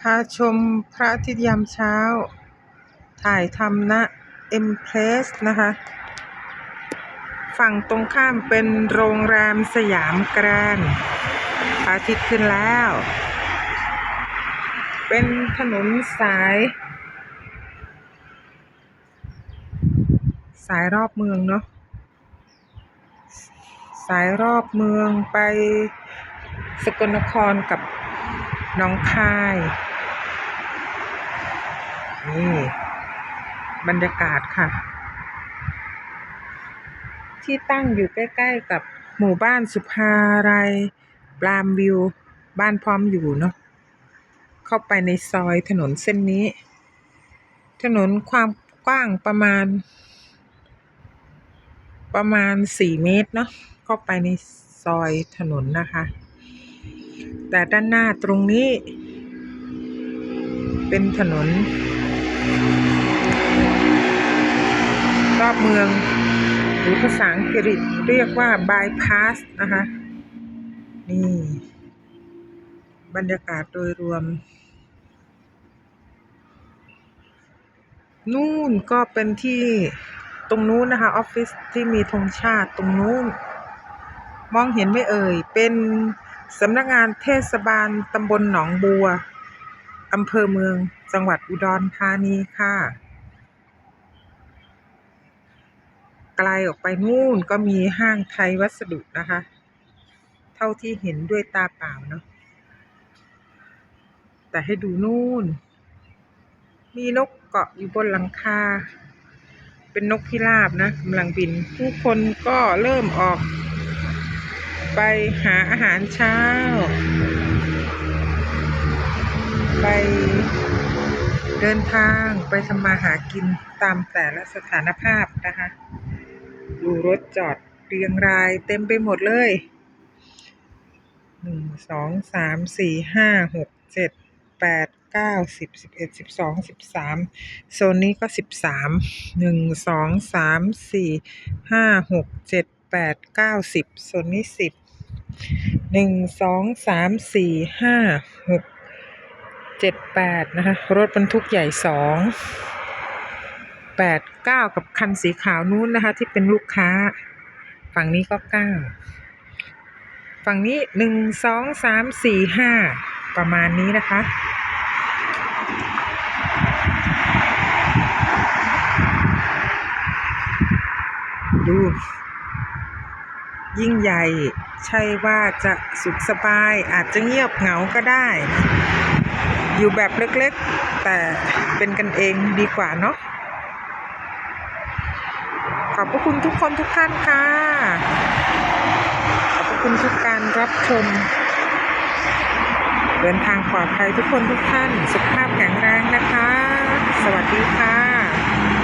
พาชมพระอาทิตย์ยามเช้า ถ่ายทำณเอ็มเพลสนะคะ ฝั่งตรงข้ามเป็นโรงแรมสยามแกรนด์พระอาทิตย์ขึ้นแล้ว เป็นถนนสาย สายรอบเมืองเนาะสายรอบเมืองไปสกลนครกับน้องคาย นี่บรรยากาศค่ะ ที่ตั้งอยู่ใกล้ๆกับหมู่บ้านสุภาลัยปรามวิว บ้านพร้อมอยู่เนาะเข้าไปในซอยถนนเส้นนี้ ถนนความกว้างประมาณ ประมาณสี่เมตรเนาะเข้าไปในซอยถนนนะคะ แต่ด้านหน้าตรงนี้ เป็นถนน รอบเมือง หรือภาษาอังกฤษเรียกว่า bypass นะคะ นี่ บรรยากาศโดยรวม นู่นก็เป็นที่ตรงนู้นนะคะ ออฟฟิศที่มีธงชาติตรงนู้น มองเห็นไม่เอ่ย เป็นสำนักงานเทศบาลตำบลหนองบัวอำเภอเมือง จังหวัดอุดรธานีค่ะ ไกลออกไปนู่นก็มีห้างไทยวัสดุนะคะ เท่าที่เห็นด้วยตาเปล่าเนาะแต่ให้ดูนู่น มีนกเกาะอยู่บนหลังคา เป็นนกพิราบนะกำลังบิน ผู้คนก็เริ่มออก ไปหาอาหารเช้า ไป เดินทางไปทำมาหากินตามแต่ละสถานภาพนะคะ ดูรถจอดเรียงรายเต็มไปหมดเลยหนึ่งสองสามสี่ห้าหกเจ็ดแปดเก้าสิบสิบเอ็ดสิบสองสิบสามโซนนี้ก็สิบสามหนึ่งสองสามสี่ห้าหกเจ็ดแปดเก้าสิบโซนนี้สิบหนึ่งสองสามสี่ห้าหก เจ็ดแปดนะคะ รถบรรทุกใหญ่สองแปดเก้ากับคันสีขาวนู้นนะคะ ที่เป็นลูกค้า ฝั่งนี้ก็เก้าฝั่งนี้หนึ่งสองสามสี่ห้าประมาณนี้นะคะดูยิ่งใหญ่ ใช่ว่าจะสุขสบายอาจจะเงียบเหงาก็ได้ อยู่แบบเล็กๆ แต่เป็นกันเองดีกว่าเนาะขอบพระคุณทุกคนทุกท่านค่ะ ขอบพระคุณทุกการรับชม เดินทางปลอดภัยทุกคนทุกท่าน สุขภาพแข็งแรงนะคะ สวัสดีค่ะ